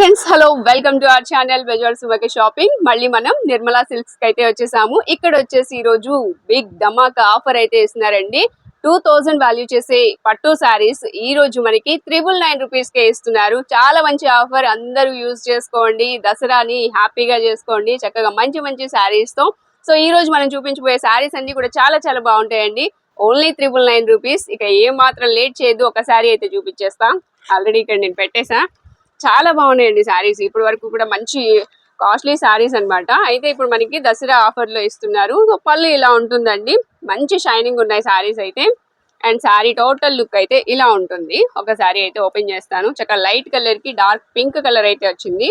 Friends hello welcome to our channel బెజార్ సుమకి shopping మళ్ళీ మనం నిర్మలా సిల్క్స్కి అయితే వచ్చేసాము. ఇక్కడ వచ్చేసి ఈ రోజు బిగ్ ధమాకా ఆఫర్ అయితే ఇస్తున్నారండి. టూ థౌజండ్ వాల్యూ చేసే పట్టు శారీస్ ఈ రోజు మనకి త్రిబుల్ నైన్ రూపీస్ కే ఇస్తున్నారు. చాలా మంచి ఆఫర్ అందరూ యూజ్ చేసుకోండి. దసరాని హ్యాపీగా చేసుకోండి. చక్కగా మంచి మంచి శారీస్తో. సో ఈ రోజు మనం చూపించబోయే శారీస్ అన్ని కూడా చాలా చాలా బాగుంటాయండి. ఓన్లీ త్రిబుల్ నైన్ రూపీస్ ఇక ఏ మాత్రం లేట్ చేయదు ఒక శారీ అయితే చూపించేస్తా. ఆల్రెడీ ఇక్కడ నేను పెట్టేసా. చాలా బాగున్నాయండి శారీస్. ఇప్పటి వరకు కూడా మంచి కాస్ట్లీ శారీస్ అన్నమాట. అయితే ఇప్పుడు మనకి దసరా ఆఫర్లో ఇస్తున్నారు. సో పళ్ళు ఇలా ఉంటుందండి. మంచి షైనింగ్ ఉన్నాయి శారీస్ అయితే. అండ్ శారీ టోటల్ లుక్ అయితే ఇలా ఉంటుంది. ఒక శారీ అయితే ఓపెన్ చేస్తాను. చక్కగా లైట్ కలర్కి డార్క్ పింక్ కలర్ అయితే వచ్చింది.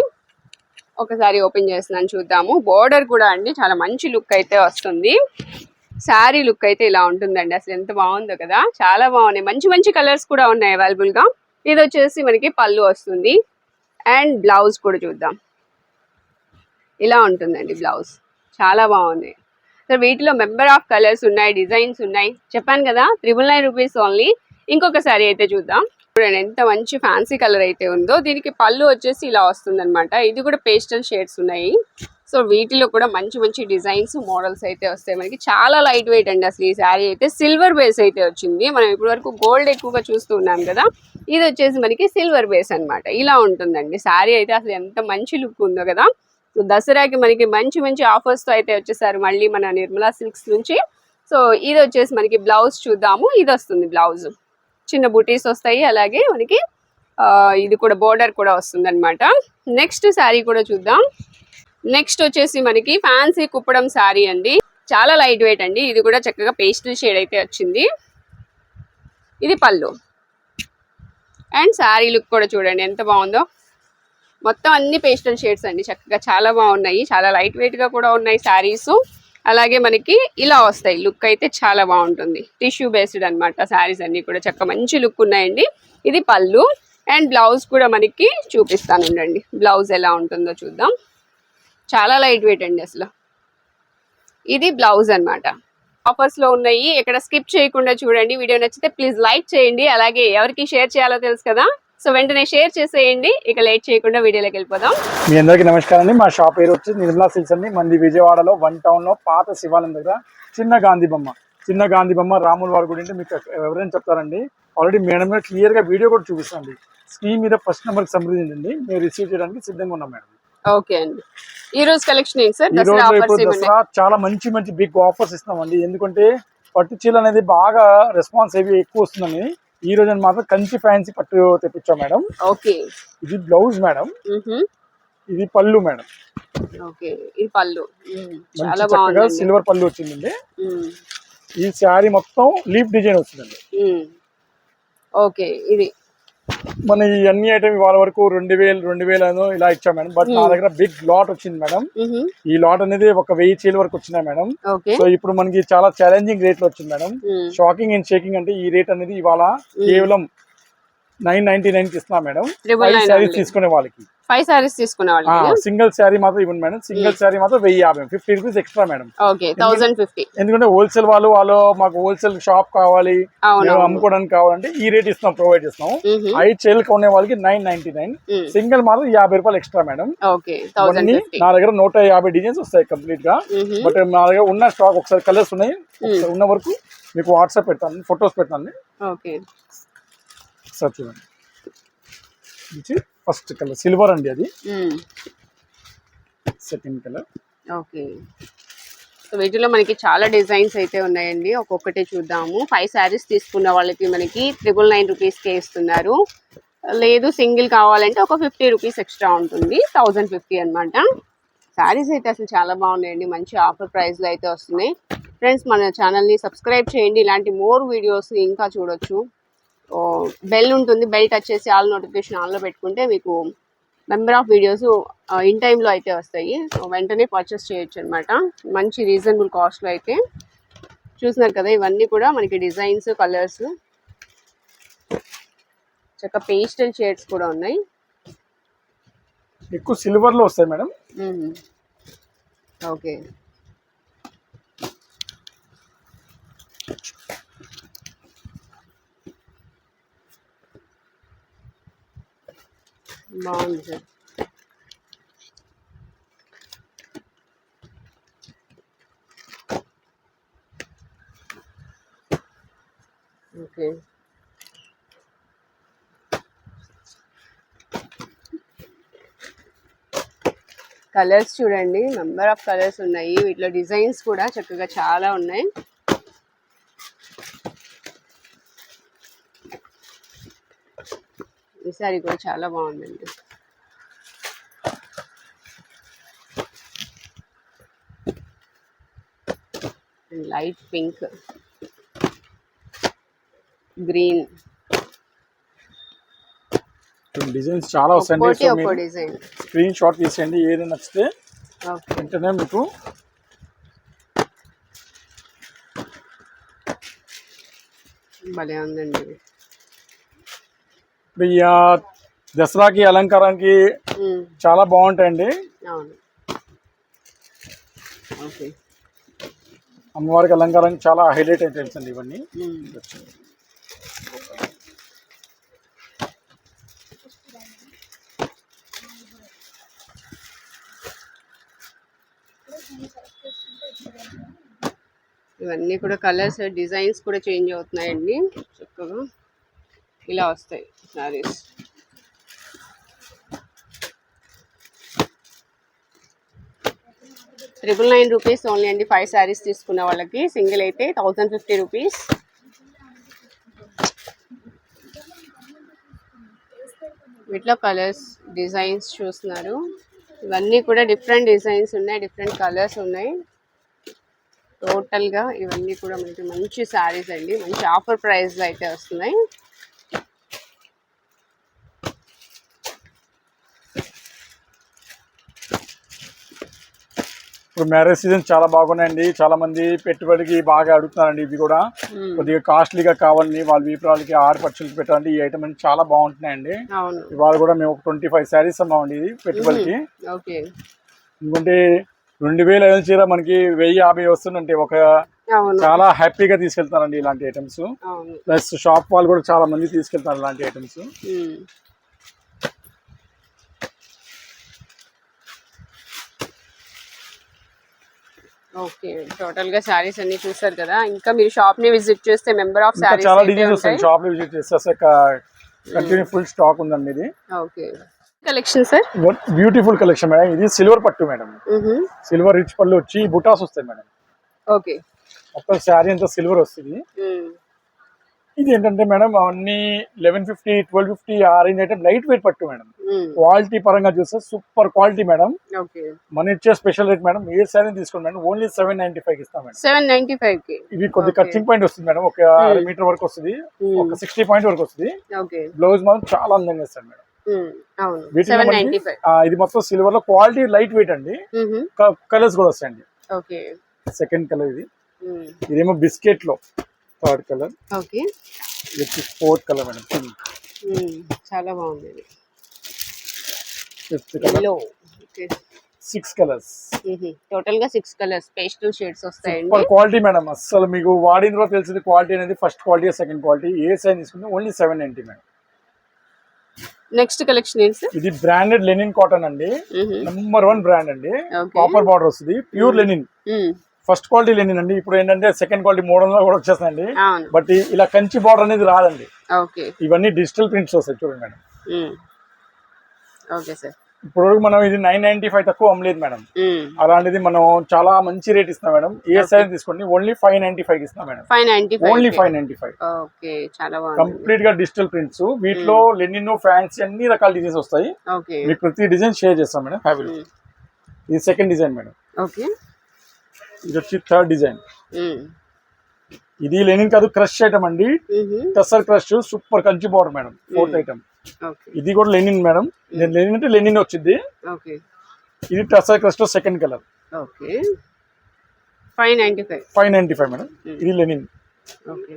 ఒకసారి ఓపెన్ చేస్తున్నాను చూద్దాము. బోర్డర్ కూడా అండి. చాలా మంచి లుక్ అయితే వస్తుంది. శారీ లుక్ అయితే ఇలా ఉంటుందండి. అసలు ఎంత బాగుందో కదా. చాలా బాగున్నాయి. మంచి మంచి కలర్స్ కూడా ఉన్నాయి అవైలబుల్గా ఇది వచ్చేసి మనకి పళ్ళు వస్తుంది. అండ్ బ్లౌజ్ కూడా చూద్దాం. ఇలా ఉంటుందండి బ్లౌజ్. చాలా బాగుంది. సో వీటిలో మెంబర్ ఆఫ్ కలర్స్ ఉన్నాయి డిజైన్స్ ఉన్నాయి. చెప్పాను కదా త్రిబుల్ నైన్ రూపీస్ ఓన్లీ. ఇంకొక సారీ అయితే చూద్దాం. చూడండి ఎంత మంచి ఫ్యాన్సీ కలర్ అయితే ఉందో. దీనికి పళ్ళు వచ్చేసి ఇలా వస్తుంది ఇది కూడా పేస్టల్ షేడ్స్ ఉన్నాయి. సో వీటిలో కూడా మంచి మంచి డిజైన్స్ మోడల్స్ అయితే వస్తాయి మనకి. చాలా లైట్ వెయిట్ అండి అసలు ఈ శారీ అయితే. సిల్వర్ బేస్ అయితే వచ్చింది. మనం ఇప్పటి వరకు గోల్డ్ ఎక్కువగా చూస్తూ ఉన్నాం కదా. ఇది వచ్చేసి మనకి సిల్వర్ బేస్ అన్నమాట. ఇలా ఉంటుందండి. శారీ అయితే అసలు ఎంత మంచి లుక్ ఉందో కదా. సో దసరాకి మనకి మంచి మంచి ఆఫర్స్తో అయితే వచ్చేసారు మళ్ళీ మన నిర్మలా సిల్క్స్ నుంచి. సో ఇది వచ్చేసి మనకి బ్లౌజ్ చూద్దాము. ఇది వస్తుంది బ్లౌజ్ చిన్న బుటీస్ వస్తాయి. అలాగే మనకి ఇది కూడా బోర్డర్ కూడా వస్తుంది అనమాట నెక్స్ట్ శారీ కూడా చూద్దాం. నెక్స్ట్ వచ్చేసి మనకి ఫ్యాన్సీ కుప్పడం శారీ అండి. చాలా లైట్ వెయిట్ అండి. ఇది కూడా చక్కగా పేస్టల్ షేడ్ అయితే వచ్చింది. ఇది పళ్ళు. అండ్ శారీ లుక్ కూడా చూడండి ఎంత బాగుందో. మొత్తం అన్ని పేస్టల్ షేడ్స్ అండి. చక్కగా చాలా బాగున్నాయి. చాలా లైట్ వెయిట్గా కూడా ఉన్నాయి శారీస్. అలాగే మనకి ఇలా వస్తాయి. లుక్ అయితే చాలా బాగుంటుంది. టిష్యూ బేస్డ్ అన్నమాట శారీస్ అన్ని కూడా. చక్క మంచి లుక్ ఉన్నాయండి. ఇది పళ్ళు. అండ్ బ్లౌజ్ కూడా మనకి చూపిస్తాను ఉండండి బ్లౌజ్ ఎలా ఉంటుందో చూద్దాం. చాలా లైట్ వెయిట్ అండి అసలు. ఇది బ్లౌజ్ అనమాట ఆఫర్స్లో ఉన్నాయి. ఇక్కడ స్కిప్ చేయకుండా చూడండి. వీడియో నచ్చితే ప్లీజ్ లైక్ చేయండి. అలాగే ఎవరికి షేర్ చేయాలో తెలుసు కదా? సో వెంటనే షేర్ చేసేయండి. ఇక లేట్ చేయకుండా వీడియోలోకి వెళ్ళిపోదాం. మీ అందరికీ నమస్కారం అండి. మా షాప్ పేరు వచ్చి నిర్మలా సిల్స్ అండి. మంది విజయవాడలో వన్ టౌన్లో పాత శివాలయం దగ్గర చిన్న గాంధీ బొమ్మ. చిన్న గాంధీ బొమ్మ రాముల వారి గుడి అంటే మీకు ఎవరైనా చెప్తారండి. ఆల్రెడీ మేడం క్లియర్గా వీడియో కూడా చూపిస్తాండి స్క్రీన్ మీద ఫస్ట్ నెంబర్కి సంప్రదించండి మేము రిసీవ్ చేయడానికి సిద్ధంగా ఉన్నాం మేడం. ఓకే అండి. ఈ రోజు కలెక్షన్ ఏంటి సార్? ఈ దసరా ఆఫర్స్ చాలా మంచి మంచి బిగ్ ఆఫర్స్ ఇస్తున్నామండి. ఎందుకంటే పట్టు చీర అనేది బాగా రెస్పాన్స్ హెవీ ఎక్కువ వస్తుందని ఈ రోజు మాత్రం కంచి ఫ్యాన్సీ పట్టు తెప్పించాం మేడం. ఓకే. ఇది బ్లౌజ్ మేడం. ఇది పళ్ళు మేడం. ఓకే. ఇది పళ్ళు. మ్మ్. మంచి చాలా చక్కగా బాగుంది సిల్వర్ పళ్ళు వచ్చిందండి. ఈ శారీ మొత్తం లీఫ్ డిజైన్ వస్తుందండి ఓకే. ఇది మన ఈ అన్ని ఐటమ్ ఇవాళ వరకు రెండు వేలు రెండు వేలు ఇలా ఇచ్చాం మేడం. బట్ నా దగ్గర బిగ్ లాట్ వచ్చింది మేడం. ఈ లాట్ అనేది ఒక వెయ్యి చీల వరకు వచ్చినాయి మేడం. సో ఇప్పుడు మనకి చాలా ఛాలెంజింగ్ రేట్లో వచ్చింది మేడం. షాకింగ్ అండ్ షేకింగ్ అంటే ఈ రేట్ అనేది ఇవాళ కేవలం నైన్ నైన్టీ నైన్కి ఇస్తున్నాం మేడం. Only. తీసుకునే వాళ్ళకి. ఫైవ్ సారీస్ తీసుకునే వాళ్ళు సింగిల్ శారీ మాత్రం ఇవ్వండి మేడం. సింగిల్ శారీ మాత్రం వెయ్యి యాభై fifty rupees extra madam. Okay thousand fifty ఎందుకంటే హోల్సేల్ వాళ్ళు వాళ్ళు మాకు హోల్సేల్ షాప్ కావాలి అమ్ముకోవడానికి కావాలంటే ఈ రేట్ ఇస్తున్నాం ప్రొవైడ్ మ్మ్. ఐదు చీరలు కొనే వాళ్ళకి నైన్ నైన్టీ నైన్. సింగిల్ మాత్రం యాభై రూపాయలు ఎక్స్ట్రా మేడం. నా దగ్గర నూట యాభై డిజైన్స్ వస్తాయి కంప్లీట్గా. బట్ నా దగ్గర ఉన్న స్టాక్ ఒకసారి కలర్స్ ఉన్నాయి ఉన్న వరకు మీకు వాట్సాప్ పెడతాను ఫొటోస్ పెడతాను. ఓకే ఒకసారి చూడండి ఇది ఫస్ట్ కలర్ సిల్వర్ అండి అది. Second colour. ఓకే. సో వీటిలో మనకి చాలా డిజైన్స్ అయితే ఉన్నాయండి. ఒక్కొక్కటి చూద్దాము. ఫైవ్ శారీస్ తీసుకున్న వాళ్ళకి మనకి ట్రిపుల్ నైన్ రూపీస్కే ఇస్తున్నారు. లేదు సింగిల్ కావాలంటే ఒక ఫిఫ్టీ రూపీస్ ఎక్స్ట్రా ఉంటుంది. థౌజండ్ ఫిఫ్టీ అనమాట శారీస్ అయితే అసలు చాలా బాగున్నాయండి. మంచి ఆఫర్ ప్రైస్లో అయితే వస్తున్నాయి. ఫ్రెండ్స్ మన ఛానల్ని సబ్స్క్రైబ్ చేయండి. ఇలాంటి మోర్ వీడియోస్ ఇంకా చూడొచ్చు. బెల్ ఉంటుంది. బెల్ టచ్ చేసి ఆల్ నోటిఫికేషన్ ఆన్లో పెట్టుకుంటే మీకు మెంబర్ ఆఫ్ వీడియోస్ ఇన్ టైంలో అయితే వస్తాయి. సో వెంటనే పర్చేస్ చేయొచ్చు అనమాట మంచి రీజనబుల్ కాస్ట్లో అయితే. చూస్తున్నారు కదా ఇవన్నీ కూడా మనకి డిజైన్స్ కలర్స్ చక్క పేస్టల్ షేడ్స్ కూడా ఉన్నాయి. ఎక్కువ సిల్వర్లో వస్తాయి మేడం. ఓకే. బాగుంది సార్. ఓకే. కలర్స్ చూడండి. నెంబర్ ఆఫ్ కలర్స్ ఉన్నాయి. వీటిలో డిజైన్స్ కూడా చక్కగా చాలా ఉన్నాయి. ఈ సారీ కూడా చాలా బాగుందండి. Light pink green. డిజైన్స్ చాలా వస్తాయండి. స్క్రీన్ షాట్ తీసేయండి. ఏది నచ్చితే వెంటనే మీకు భలే ఉందండి. దసరాకి అలంకారానికి చాలా బాగుంటాయండి. అమ్మవారికి అలంకారానికి చాలా హైలైట్ ఐటమ్స్ అండి ఇవన్నీ. ఇవన్నీ కూడా కలర్స్ డిజైన్స్ కూడా చేంజ్ అవుతున్నాయండి. చక్కగా. ఇలా వస్తాయి saris. Triple nine rupees only అండి. ఫైవ్ శారీస్ తీసుకున్న వాళ్ళకి. సింగిల్ అయితే థౌజండ్ ఫిఫ్టీ రూపీస్ వీటిలో కలర్స్ డిజైన్స్ చూస్తున్నారు. ఇవన్నీ కూడా డిఫరెంట్ డిజైన్స్ ఉన్నాయి. డిఫరెంట్ కలర్స్ ఉన్నాయి. టోటల్గా ఇవన్నీ కూడా మనకి మంచి శారీస్ అండి. మంచి ఆఫర్ ప్రైస్లో అయితే వస్తున్నాయి. ఇప్పుడు మ్యారేజ్ సీజన్ చాలా బాగున్నాయండి. చాలా మంది పెట్టుబడికి బాగా అడుగుతున్నారండి ఇవి కూడా. కొద్దిగా కాస్ట్లీగా కావాలని వాళ్ళ వీపురాలకి ఆరు పక్షులకి పెట్టాలంటే ఈ ఐటమ్ అన్ని చాలా బాగుంటున్నాయండి. ఇవాళ కూడా మేము ఒక ట్వంటీ ఫైవ్ శారీస్ అమ్మామండి ఇది పెట్టుబడికి. ఎందుకంటే రెండు వేల ఐదు చీర మనకి వెయ్యి యాభై వస్తుందంటే ఒక చాలా హ్యాపీగా తీసుకెళ్తారండి ఇలాంటి ఐటమ్స్. ప్లస్ షాప్ వాళ్ళు కూడా చాలా మంది తీసుకెళ్తారు ఇలాంటి ఐటమ్స్. ఓకే టోటల్గా శారీస్ అన్ని చూసారు కదా. ఇంకా మీరు షాప్ని విజిట్ చేస్తే మెంబర్ ఆఫ్ శారీస్ చాలా డిజైన్స్ వస్తాయి. షాప్లో విజిట్ చేస్తే కంటిన్యూ ఫుల్ స్టాక్ ఉందండి ఇది. Okay. Collection sir beautiful collection madam. ఇది సిల్వర్ పట్టు మేడం. సిల్వర్ రిచ్ పళ్ళు వచ్చి బుటాస్ వస్తాయి మేడం. ఓకే. మొత్తం శారీ అంతా సిల్వర్ వస్తుంది. ఇది ఏంటంటే మేడం అవన్నీ లెవెన్ ఫిఫ్టీ ట్వెల్వ్ ఫిఫ్టీ ఆ రేంజ్ ఐటమ్ లైట్ వెయిట్ పట్టు మేడం. క్వాలిటీ పరంగా చూస్తే సూపర్ క్వాలిటీ మేడం. మన ఇచ్చే స్పెషల్ రేట్ మేడం ఏ శారీ తీసుకోండి madam. Only seven ninety five ఇస్తాం మేడం. సెవెన్ నైన్టీ ఫైవ్కి ఇవి కొద్ది. కటింగ్ పాయింట్ వస్తుంది మేడం. ఒక అర మీటర్ వరకు వస్తుంది. ఒక సిక్స్టీ పాయింట్ వరకు వస్తుంది. బ్లౌజ్ మాత్రం చాలా అందంగా ఇస్తాడు మేడం. ఇది మొత్తం సిల్వర్లో క్వాలిటీ లైట్ వెయిట్ అండి. కలర్స్ కూడా వస్తాయండి. సెకండ్ కలర్ ఇది. ఇదేమో బిస్కెట్లో. Third colour. Okay. Fourth colour madam pink చాలా బాగుంది. ఇది fifth colour. Yellow okay. Six colours టోటల్గా సిక్స్ కలర్స్ పేస్టల్ షేడ్స్ వస్తాయండి. Quality madam. అస్సలు మీకు వాడిన తర్వాత తెలిసింది క్వాలిటీ అనేది ఫస్ట్ క్వాలిటీ సెకండ్ క్వాలిటీ ఏ సైజ్ తీసుకుంటే only seven ninety madam. Next collection ఏంటి ఇది బ్రాండెడ్ లెనిన్ కాటన్ అండి. నెంబర్ వన్ బ్రాండ్ అండి. కాపర్ బార్డర్ వస్తుంది. Pure linen first quality linen అండి ఇప్పుడు ఏంటంటే సెకండ్ క్వాలిటీ మూడు వందలు కూడా వచ్చేస్తాయండి అవును. బట్ ఇలా కంచి బార్డర్ అనేది రాదండి. ఇవన్నీ డిజిటల్ ప్రింట్స్ వస్తాయి చూడండి మేడం. Okay sir. ఇప్పుడు మనం ఇది నైన్ నైన్టీ ఫైవ్ తక్కువ అమ్మలేదు మేడం. అలాంటిది మనం చాలా మంచి రేట్ ఇస్తాం మేడం. ఏ సైజ్ తీసుకోండి ఓన్లీ ఫైవ్ నైన్టీ ఫైవ్ ఇస్తాం madam only five ninety five. కంప్లీట్గా డిజిటల్ ప్రింట్స్. వీటిలో లెనిన్ ఫ్యాన్సీ అన్ని రకాల డిజైన్స్ వస్తాయి. మీకు ప్రతి డిజైన్ షేర్ చేస్తాం మేడం. హ్యాపీ. ఇది సెకండ్ డిజైన్ మేడం. ఓకే. ఇది వచ్చి థర్డ్ డిజైన్ ఇది లెనిన్ కాదు క్రష్ ఐటమ్ అండి. Tussar crush super Kanchi border madam. Fourth item ఇది కూడా లెనిన్ మేడం. లెనిన్ అంటే లెనిన్ వచ్చింది. ఇది tussar crush second colour okay. Five ninety five. Five ninety five madam. ఇది లెనిన్. ఓకే.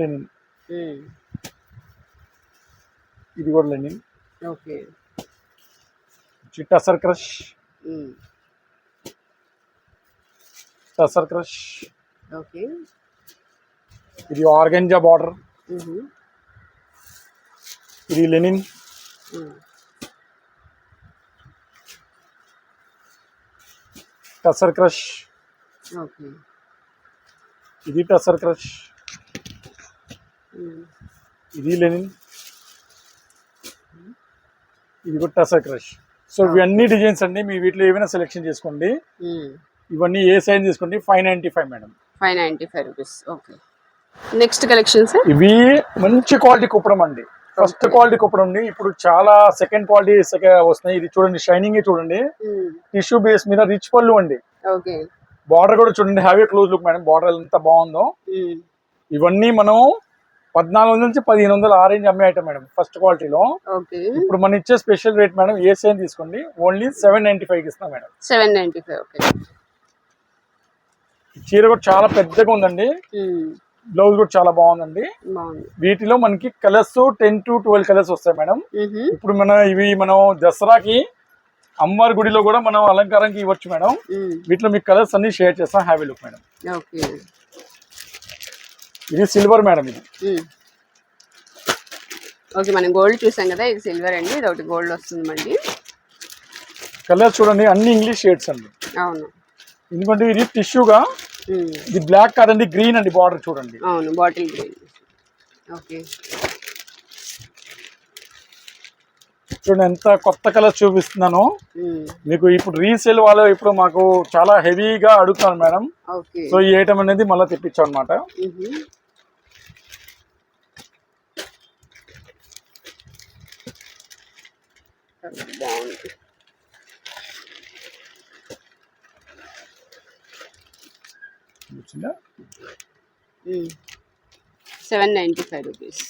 లెనిన్. ఇది కూడా linen. Okay. Crush. Tussar crush okay ఇది organza border ఇది లెనిన్ టసర్ క్రష్ ఓకే ఇది టసర్ క్రష్ ఇది లెనిన్ ఇది కూడా టసర్ క్రష్ సో ఇవన్నీ డిజైన్స్ అండి. మీ వీటిలో ఏమైనా సెలెక్షన్ చేసుకోండి. ఇవన్నీ ఏ సైజ్ తీసుకోండి? Five ninety five madam five ninety five rupees okay next collection sir ఇవి మంచి క్వాలిటీ కుప్పడం అండి. ఫస్ట్ క్వాలిటీ కుప్పడం అండి. ఇప్పుడు చాలా సెకండ్ క్వాలిటీ వస్తున్నాయి. ఇది చూడండి షైనింగ్ చూడండి. టిష్యూ బేస్ మీద రిచ్ పళ్ళు అండి. బార్డర్ కూడా చూడండి heavy close look madam border ఎంత బాగుందో. ఇవన్నీ మనం పద్నాలుగు వందల నుంచి పదిహేను వందల ఆ రేంజ్ అమ్మే ఐటమ్ మేడం ఫస్ట్ క్వాలిటీలో ఇప్పుడు మనం ఇచ్చే స్పెషల్ రేట్ మేడం ఏ సైన్ తీసుకోండి ఓన్లీ సెవెన్ నైన్టీ ఫైవ్ ఇస్తాం madam seven ninety five okay చీర కూడా చాలా పెద్దగా ఉందండి. బ్లౌజ్ కూడా చాలా బాగుందండి. బాగుంది. వీటిలో మనకి colours ten to twelve colours వస్తాయి మేడం. ఇప్పుడు మన ఇవి మనం దసరాకి అమ్మవారి గుడిలో కూడా మనం అలంకారానికి ఇవ్వచ్చు మేడం మ్మ్. వీటిలో మీకు కలర్స్ అన్ని షేర్ చేస్తాం. హ్యావీ లుక్ మేడం ఓకే ఇది సిల్వర్ మేడం ఇది. ఓకే మనం గోల్డ్ చూసాం కదా ఇది సిల్వర్ అండి ఇది ఒకటి గోల్డ్ వస్తుంది మళ్ళీ కలర్స్ చూడండి అన్ని ఇంగ్లీష్ షేడ్స్ అండి. అవును. ఎందుకంటే ఇది టిష్యూగా. ఇది బ్లాక్ కాదండి గ్రీన్ అండి బార్డర్ చూడండి. అవును బాటిల్ గ్రీన్ ఓకే. చూడండి ఎంత కొత్త కలర్ చూపిస్తున్నాను. మీకు ఇప్పుడు రీసేల్ వాళ్ళు ఇప్పుడు మాకు చాలా హెవీగా అడుగుతాను మేడం సో ఈ ఐటమ్ అనేది మళ్ళీ తెప్పించాం అనమాట బాగుంది సెవెన్ నైంటీ ఫైవ్ రూపీస్.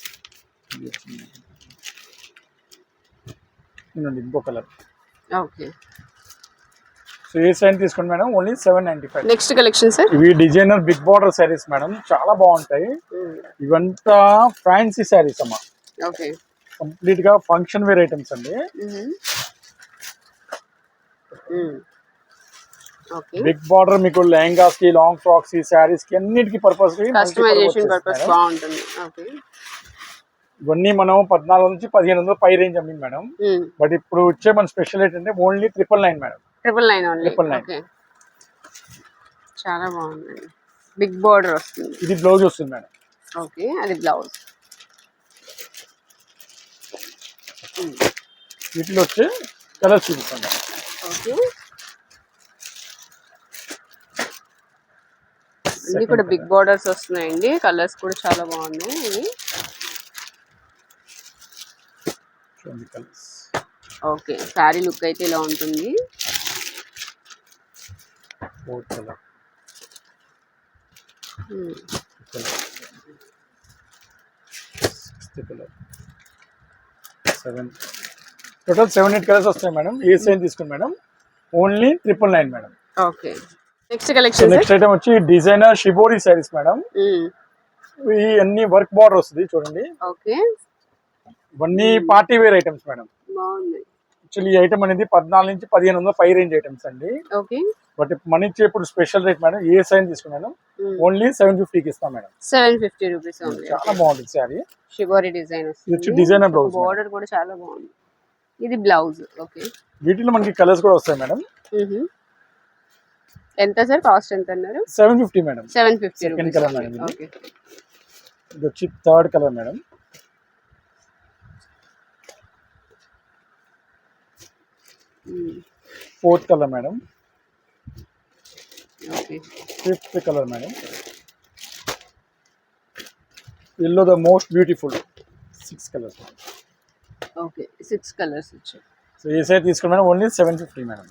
ఇంకో కలర్. ఓకే. సో ఏ సైన్ తీసుకోండి madam? Only seven ninety five next collection sir ఇవి designer big border sarees madam. చాలా బాగుంటాయి. ఇవంతా ఫ్యాన్సీ శారీస్ అమ్మా. ఓకే. కంప్లీట్గా ఫంక్షన్ వేర్ ఐటమ్స్ అండి. బిగ్ బార్డర్ మీకు లెహంగాస్కి లాంగ్ ఫ్రాక్స్కి శారీస్కి అన్నిటికీ పర్పస్ ఇవన్నీ మనం పద్నాలుగు నుంచి పదిహేను వందలు పై రేంజ్ అమ్మింది మేడం. బట్ ఇప్పుడు వచ్చే మన స్పెషల్ ఏంటంటే only triple nine madam. Triple nine nine. Okay. చాలా బాగుందండి. బిగ్ బార్డర్ వస్తుంది. ఇది బ్లౌజ్ వస్తుంది మేడం. ఓకే. అది బ్లౌజ్. వీటిలో వచ్చే కలర్స్ చూపిస్తాను. ఓకే. అన్ని కూడా బిగ్ బార్డర్స్ వస్తున్నాయండి. కలర్స్ కూడా చాలా బాగున్నాయి ఇవి. ఓకే. శారీ లుక్ అయితే ఇలా ఉంటుంది. Colour colour seven total seven eight colours వస్తాయి మేడం. ఏ సైన్ తీసుకోండి madam? Only triple nine madam. Okay next collection next item వచ్చి డిజైనర్ షిబోరి శారీస్ మేడం. ఈ అన్ని వర్క్ బార్డర్ వస్తుంది చూడండి. ఓకే ఇవన్నీ పార్టీ వేర్ ఐటమ్స్ మేడం. బాగుంది. యాక్చువల్లీ ఈ ఐటమ్ అనేది పద్నాలుగు నుంచి పదిహేను వందల పై రేంజ్ ఐటమ్స్ అండి. ఓకే. బట్ మన ఇచ్చే ఇప్పుడు స్పెషల్ రేట్ మేడం ఏ సైన్ తీసుకుని మేడం ఓన్లీ సెవెన్ ఫిఫ్టీకి ఇస్తాం మేడం. సెవెన్ ఫిఫ్టీ రూపీస్ చాలా బాగుంటుంది శారీ షిబోరి డిజైన్ వచ్చి blouse. బార్డర్ కూడా చాలా బాగుంది. ఇది బ్లౌజ్ ఓకే. వీటిలో మనకి కలర్స్ కూడా వస్తాయి మేడం. ఎంత సార్? కాస్ట్ ఎంత అన్నారు? Seven fifty madam. Seven fifty ఇది. ఓకే. ఇది వచ్చి third colour madam. Fourth colour madam. Fifth colour madam. Yellow the most beautiful six colours okay. Six colours వచ్చాయి. సో ఏ సైజ్ తీసుకుని madam only seven fifty madam.